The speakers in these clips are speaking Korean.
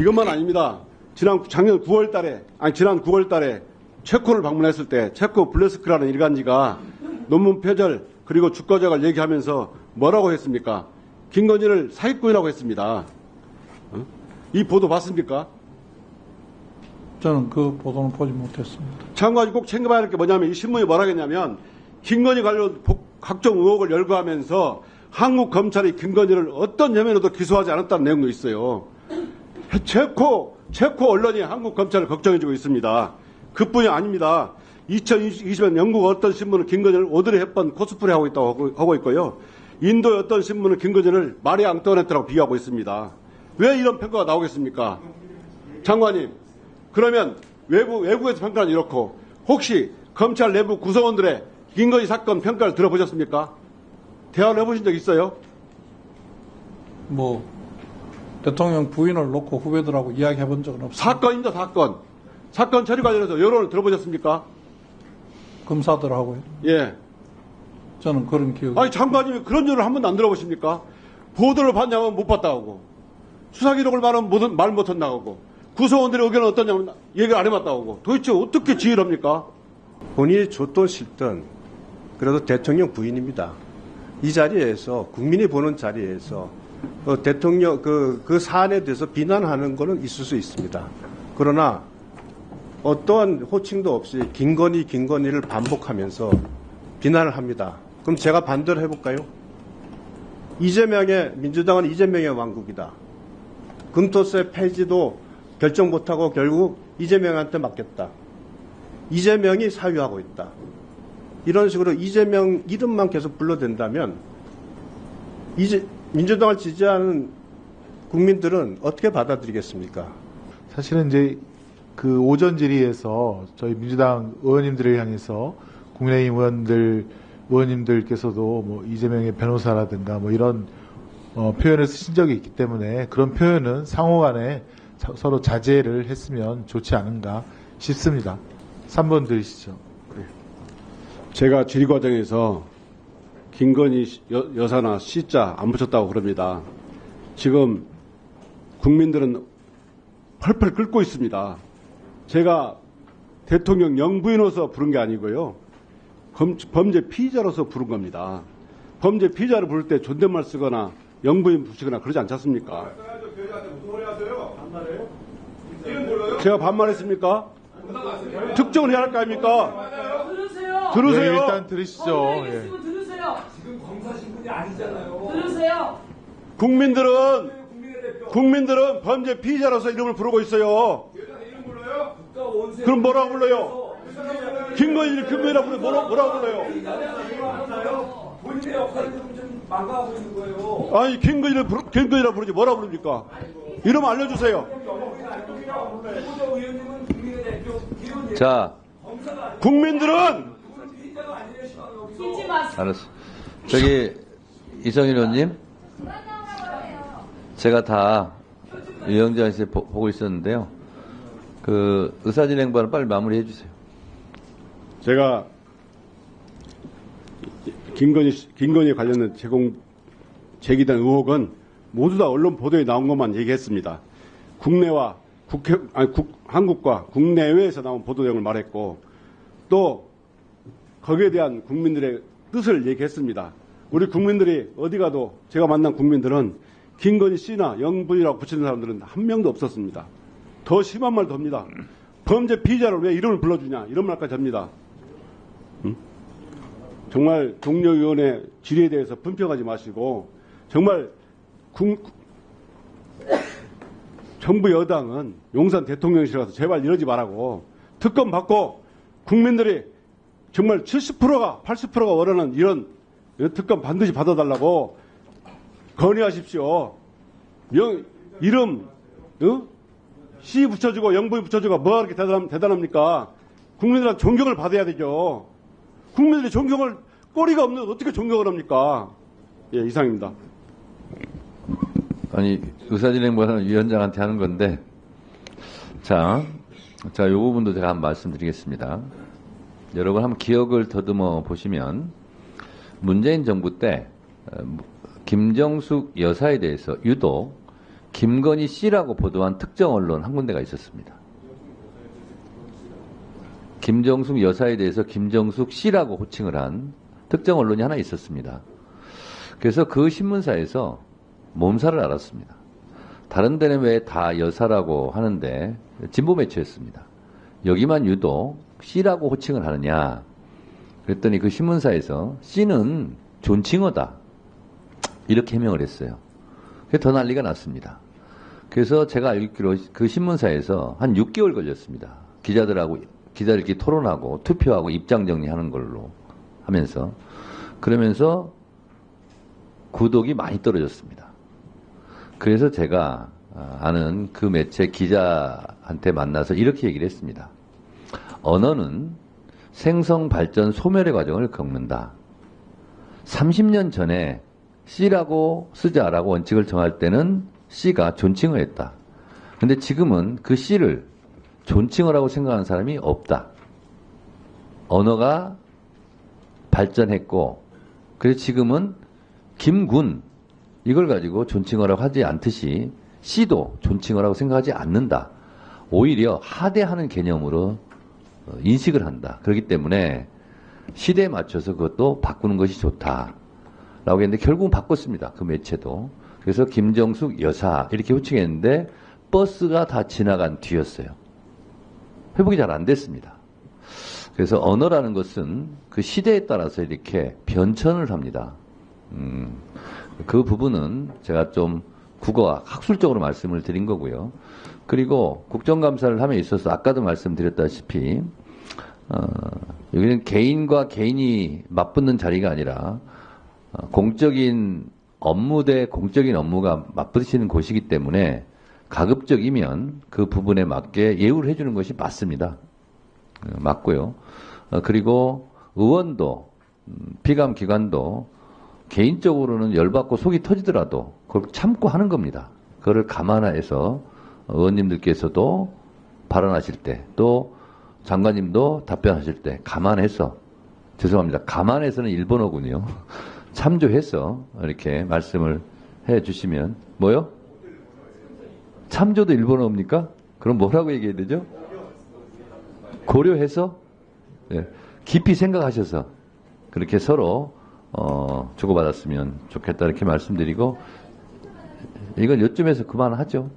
이것만 아닙니다. 지난 작년 9월 달에 아니 지난 9월 달에 체코를 방문했을 때 체코 블레스크라는 일간지가 논문 표절 그리고 주거적을 얘기하면서 뭐라고 했습니까? 김건희를 사기꾼이라고 했습니다. 어? 이 보도 봤습니까? 저는 그 보도는 보지 못했습니다. 참고하지 꼭 챙겨봐야 할 게 뭐냐면 이 신문이 뭐라 했냐면 김건희 관련 복- 각종 의혹을 열거하면서 한국 검찰이 김건희를 어떤 혐의로도 기소하지 않았다는 내용도 있어요. 체코 체코 언론이 한국 검찰을 걱정해주고 있습니다. 그뿐이 아닙니다. 2020년 영국 어떤 신문은 김건희를 오드리 헵번 코스프레 하고 있다고 하고- 있고요. 인도의 어떤 신문은 김건희를 마리 앙토네트라고 비교하고 있습니다. 왜 이런 평가가 나오겠습니까? 장관님, 그러면 외부, 외국에서 평가는 이렇고, 혹시 검찰 내부 구성원들의 김건희 사건 평가를 들어보셨습니까? 대화를 해보신 적 있어요? 뭐 대통령 부인을 놓고 후배들하고 이야기해 본 적은 없습니다. 사건입니다, 사건. 사건 처리 관련해서 여론을 들어보셨습니까? 검사들하고요. 예. 저는 그런 기억이 아니, 장관님이 그런 일을 한 번도 안 들어보십니까? 보도를 봤냐면 못 봤다고 하고, 수사 기록을 말하면 못- 말 못한 나가고, 구성원들의 의견은 어떠냐면 얘기를 안 해봤다고 하고, 도대체 어떻게 지휘를 합니까? 본인이 줬던 싫던 그래도 대통령 부인입니다. 이 자리에서 국민이 보는 자리에서 어, 대통령 그, 그 사안에 대해서 비난하는 것은 있을 수 있습니다. 그러나 어떠한 호칭도 없이 김건희 김건희를 반복하면서 비난을 합니다. 그럼 제가 반대로 해볼까요? 이재명의 민주당은 이재명의 왕국이다. 금토세 폐지도 결정 못하고 결국 이재명한테 맡겼다. 이재명이 사유하고 있다. 이런 식으로 이재명 이름만 계속 불러댄다면 이제 민주당을 지지하는 국민들은 어떻게 받아들이겠습니까? 사실은 이제 그 오전 질의에서 저희 민주당 의원님들을 향해서 국민의힘 의원들 의원님들께서도 뭐 이재명의 변호사라든가 뭐 이런 어, 표현을 쓰신 적이 있기 때문에 그런 표현은 상호간에 자- 서로 자제를 했으면 좋지 않은가 싶습니다. 3번 들으시죠. 제가 질의 과정에서 김건희 시- 여, 여사나 시자 안 붙였다고 그럽니다. 지금 국민들은 펄펄 끓고 있습니다. 제가 대통령 영부인으로서 부른 게 아니고요. 검- 범죄 피의자로서 부른 겁니다. 범죄 피의자를 부를 때 존댓말 쓰거나 영부인 붙이거나 그러지 않지 않습니까? 제가 반말했습니까? 특정을 해야 할 거 아닙니까? 들으세요. 들으세요. 네, 일단 들으시죠. 어디 아니잖아요. 들으세요. 국민들은 대표. 국민들은 범죄 피의자로서 이름을 부르고 있어요. 그럼 뭐라고 불러요? 김건희를 김건희라고 불러 뭐라, 뭐라고 불러요? 본인의 역할을 좀, 좀 망가하고 있는 거예요. 아니 김건희를 부르, 김건희라고 부르지 뭐라 부릅니까? 이름 알려주세요. 자, 국민들은. 알았어. 저기 이성일 의원님, 제가 다 유영재 씨 보- 보고 있었는데요. 그 의사진행반을 빨리 마무리해 주세요. 제가 김건희 씨- 김건희에 관련된 제공 제기된 의혹은 모두 다 언론 보도에 나온 것만 얘기했습니다. 국내와 국회 아니 국, 한국과 국내외에서 나온 보도 내용을 말했고 또 거기에 대한 국민들의 뜻을 얘기했습니다. 우리 국민들이 어디 가도 제가 만난 국민들은 김건희 씨나 영분이라고 붙이는 사람들은 한 명도 없었습니다. 더 심한 말 돕니다. 범죄 피의자를 왜 이름을 불러주냐 이런 말까지 합니다. 음? 정말 동료위원회 질의에 대해서 분평하지 마시고 정말 국- 정부 여당은 용산 대통령실 가서 제발 이러지 말라고 특검 받고 국민들이 정말 70%가 80%가 원하는 이런 특검 반드시 받아달라고 건의하십시오. 명 이름 어? 씨 붙여주고 영부인 붙여주고 뭐가 그렇게 대단, 대단합니까? 국민들한테 존경을 받아야 되죠. 국민들이 존경을 꼬리가 없는 어떻게 존경을 합니까? 예 이상입니다. 아니 의사진행반은 위원장한테 하는 건데, 자, 자, 요 부분도 제가 한번 말씀드리겠습니다. 여러분 한번 기억을 더듬어 보시면 문재인 정부 때 어, 김정숙 여사에 대해서 유독 김건희 씨라고 보도한 특정 언론 한 군데가 있었습니다. 김정숙 여사에 대해서 김정숙 씨라고 호칭을 한 특정 언론이 하나 있었습니다. 그래서 그 신문사에서 몸살을 앓았습니다. 다른 데는 왜 다 여사라고 하는데 진보 매체였습니다. 여기만 유독 씨라고 호칭을 하느냐. 그랬더니 그 신문사에서 씨는 존칭어다. 이렇게 해명을 했어요. 그게 더 난리가 났습니다. 그래서 제가 알기로 그 신문사에서 한 6개월 걸렸습니다. 기자들하고 기자들끼리 토론하고 투표하고 입장 정리하는 걸로 하면서 그러면서 구독이 많이 떨어졌습니다. 그래서 제가 아, 아는 그 매체 기자한테 만나서 이렇게 얘기를 했습니다. 언어는 생성 발전 소멸의 과정을 겪는다. 30년 전에 C라고 쓰자라고 원칙을 정할 때는 C가 존칭을 했다. 근데 지금은 그 C를 존칭어라고 생각하는 사람이 없다. 언어가 발전했고, 그래서 지금은 김군, 이걸 가지고 존칭어라고 하지 않듯이 C도 존칭어라고 생각하지 않는다. 오히려 하대하는 개념으로 어, 인식을 한다. 그렇기 때문에 시대에 맞춰서 그것도 바꾸는 것이 좋다. 라고 했는데 결국은 바꿨습니다. 그 매체도. 그래서 김정숙 여사 이렇게 호칭했는데 버스가 다 지나간 뒤였어요. 회복이 잘 안 됐습니다. 그래서 언어라는 것은 그 시대에 따라서 이렇게 변천을 합니다. 음, 그 부분은 제가 좀 국어학 학술적으로 말씀을 드린 거고요. 그리고 국정감사를 함에 있어서 아까도 말씀드렸다시피 어, 여기는 개인과 개인이 맞붙는 자리가 아니라 어, 공적인 업무 대 공적인 업무가 맞부딪히는 곳이기 때문에 가급적이면 그 부분에 맞게 예우를 해주는 것이 맞습니다. 어, 맞고요. 어, 그리고 의원도 음, 피감 기관도 개인적으로는 열받고 속이 터지더라도 그걸 참고 하는 겁니다. 그거를 감안해서 의원님들께서도 발언하실 때 또 장관님도 답변하실 때 감안해서 죄송합니다. 감안해서는 일본어군요. 참조해서 이렇게 말씀을 해 주시면 뭐요? 참조도 일본어입니까? 그럼 뭐라고 얘기해야 되죠? 고려해서 예, 깊이 생각하셔서 그렇게 서로 어, 주고받았으면 좋겠다 이렇게 말씀드리고 이건 요쯤에서 그만하죠.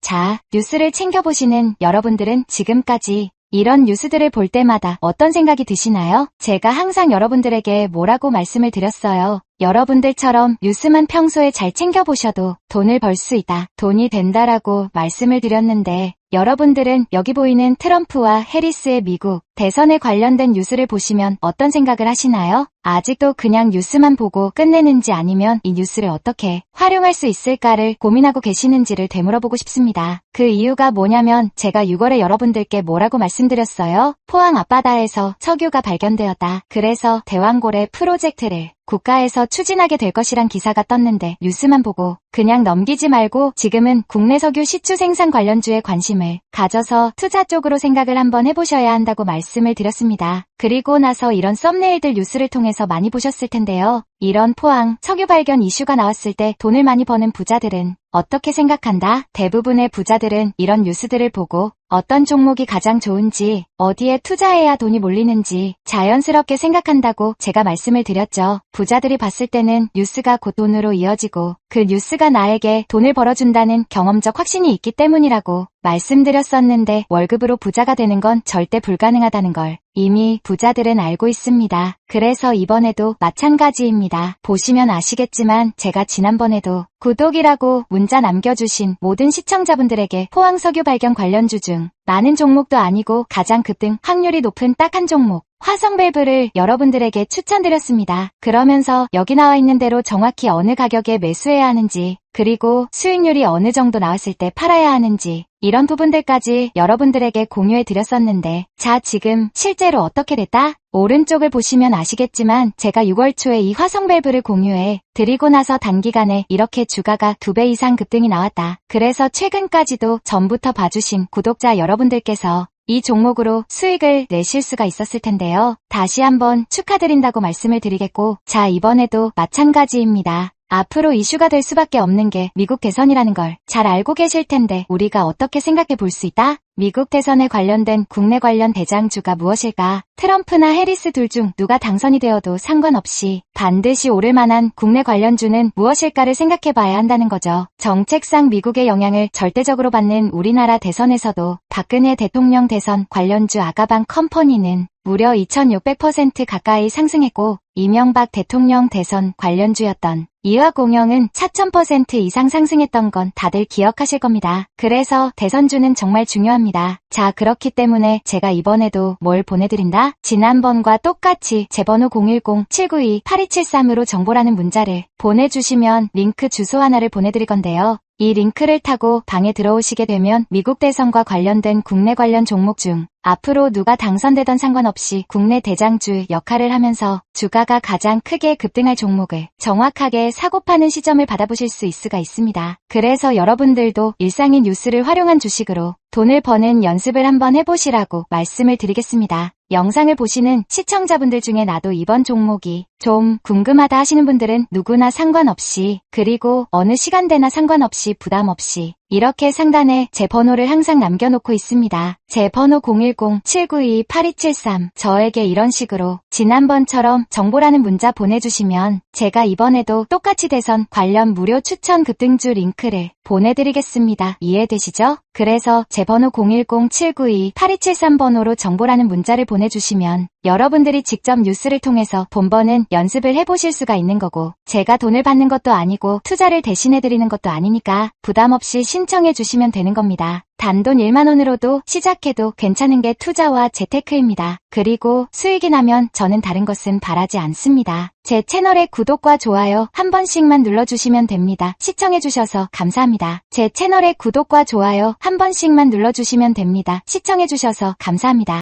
자, 뉴스를 챙겨보시는 여러분들은 지금까지 이런 뉴스들을 볼 때마다 어떤 생각이 드시나요? 제가 항상 여러분들에게 뭐라고 말씀을 드렸어요. 여러분들처럼 뉴스만 평소에 잘 챙겨보셔도 돈을 벌 수 있다. 돈이 된다라고 말씀을 드렸는데 여러분들은 여기 보이는 트럼프와 해리스의 미국 대선에 관련된 뉴스를 보시면 어떤 생각을 하시나요? 아직도 그냥 뉴스만 보고 끝내는지 아니면 이 뉴스를 어떻게 활용할 수 있을까를 고민하고 계시는지를 되물어보고 싶습니다. 그 이유가 뭐냐면 제가 6월에 여러분들께 뭐라고 말씀드렸어요? 포항 앞바다에서 석유가 발견되었다. 그래서 대왕고래 프로젝트를 국가에서 추진하게 될 것이란 기사가 떴는데 뉴스만 보고 그냥 넘기지 말고 지금은 국내 석유 시추 생산 관련주에 관심을 가져서 투자 쪽으로 생각을 한번 해보셔야 한다고 말씀을 드렸습니다. 그리고 나서 이런 썸네일들 뉴스를 통해서 많이 보셨을 텐데요. 이런 포항 석유 발견 이슈가 나왔을 때 돈을 많이 버는 부자들은 어떻게 생각한다? 대부분의 부자들은 이런 뉴스들을 보고 어떤 종목이 가장 좋은지, 어디에 투자해야 돈이 몰리는지 자연스럽게 생각한다고 제가 말씀을 드렸죠. 부자들이 봤을 때는 뉴스가 곧 돈으로 이어지고 그 뉴스가 나에게 돈을 벌어준다는 경험적 확신이 있기 때문이라고 말씀드렸었는데 월급으로 부자가 되는 건 절대 불가능하다는 걸 이미 부자들은 알고 있습니다. 그래서 이번에도 마찬가지입니다. 보시면 아시겠지만 제가 지난번에도 구독이라고 문자 남겨주신 모든 시청자분들에게 포항석유 발견 관련주 중 많은 종목도 아니고 가장 급등 확률이 높은 딱 한 종목 화성 밸브를 여러분들에게 추천드렸습니다. 그러면서 여기 나와 있는 대로 정확히 어느 가격에 매수해야 하는지 그리고 수익률이 어느 정도 나왔을 때 팔아야 하는지 이런 부분들까지 여러분들에게 공유해 드렸었는데 자 지금 실제로 어떻게 됐다? 오른쪽을 보시면 아시겠지만 제가 6월 초에 이 화성 밸브를 공유해 드리고 나서 단기간에 이렇게 주가가 2배 이상 급등이 나왔다. 그래서 최근까지도 전부터 봐주신 구독자 여러분들께서 이 종목으로 수익을 내실 수가 있었을 텐데요. 다시 한번 축하드린다고 말씀을 드리겠고, 자, 이번에도 마찬가지입니다. 앞으로 이슈가 될 수밖에 없는 게 미국 대선이라는 걸 잘 알고 계실 텐데 우리가 어떻게 생각해 볼 수 있다? 미국 대선에 관련된 국내 관련 대장주가 무엇일까? 트럼프나 해리스 둘 중 누가 당선이 되어도 상관없이 반드시 오를 만한 국내 관련주는 무엇일까를 생각해 봐야 한다는 거죠. 정책상 미국의 영향을 절대적으로 받는 우리나라 대선에서도 박근혜 대통령 대선 관련주 아가방 컴퍼니는 무려 2600% 가까이 상승했고 이명박 대통령 대선 관련주였던 이화 공영은 4000% 이상 상승했던 건 다들 기억하실 겁니다. 그래서 대선주는 정말 중요합니다. 자, 그렇기 때문에 제가 이번에도 뭘 보내드린다? 지난번과 똑같이 제 번호 010-792-8273으로 정보라는 문자를 보내주시면 링크 주소 하나를 보내드릴 건데요. 이 링크를 타고 방에 들어오시게 되면 미국 대선과 관련된 국내 관련 종목 중 앞으로 누가 당선되던 상관없이 국내 대장주 역할을 하면서 주가가 가장 크게 급등할 종목을 정확하게 사고 파는 시점을 받아보실 수 있을 수가 있습니다. 그래서 여러분들도 일상인 뉴스를 활용한 주식으로 돈을 버는 연습을 한번 해보시라고 말씀을 드리겠습니다. 영상을 보시는 시청자분들 중에 나도 이번 종목이 좀 궁금하다 하시는 분들은 누구나 상관없이 그리고 어느 시간대나 상관없이 부담 없이 이렇게 상단에 제 번호를 항상 남겨놓고 있습니다. 제 번호 010-792-8273 저에게 이런 식으로 지난번처럼 정보라는 문자 보내주시면 제가 이번에도 똑같이 대선 관련 무료 추천 급등주 링크를 보내드리겠습니다. 이해되시죠? 그래서 제 번호 010-792-8273 번호로 정보라는 문자를 보내주시면 여러분들이 직접 뉴스를 통해서 돈 버는 연습을 해보실 수가 있는 거고 제가 돈을 받는 것도 아니고 투자를 대신해드리는 것도 아니니까 부담 없이 신청해 주시면 되는 겁니다. 단돈 1만원으로도 시작해도 괜찮은 게 투자와 재테크입니다. 그리고 수익이 나면 저는 다른 것은 바라지 않습니다. 제 채널의 구독과 좋아요 한 번씩만 눌러주시면 됩니다. 시청해주셔서 감사합니다. 제 채널의 구독과 좋아요 한 번씩만 눌러주시면 됩니다. 시청해주셔서 감사합니다.